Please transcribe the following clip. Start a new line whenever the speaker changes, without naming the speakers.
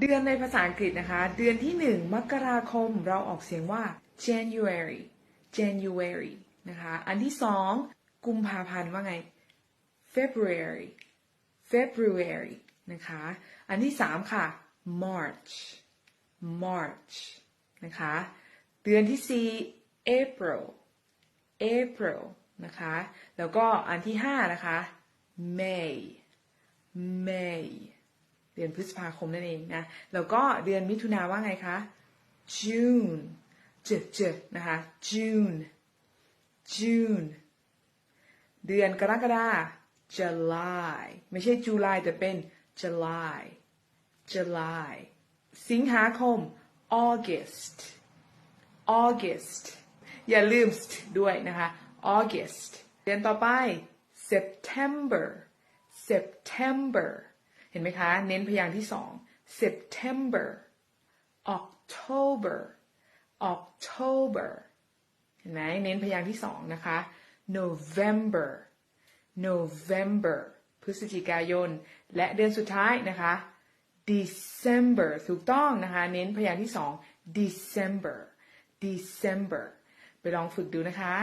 เดือนในภาษาอังกฤษนะคะ เดือนที่หนึ่งมกราคมเราออกเสียงว่า January January นะคะ อันที่สองกุมภาพันธ์ว่าไง February February นะคะ อันที่สามค่ะ March March นะคะ เดือนที่สี่ April April นะคะ แล้วก็อันที่ห้านะคะ May May เดือนพฤษภาคมนั่นเองนะ แล้วก็เดือนมิถุนาว่าไงคะ June เจเจนะคะ June June เดือนกรกฎา July ไม่ใช่ July แต่เป็น July July สิงหาคม August August อย่าลืมด้วยนะคะ August เดือนต่อไป September September ห็นไหมคะ เน้นพยางค์ที่สอง September October October เห็นไหมเน้นพยางค์ที่สองนะคะ November November พฤศจิกายน และเดือนสุดท้ายนะคะ December ถูกต้องนะคะ เน้นพยางค์ที่สอง December December ไปลองฝึกดูนะคะ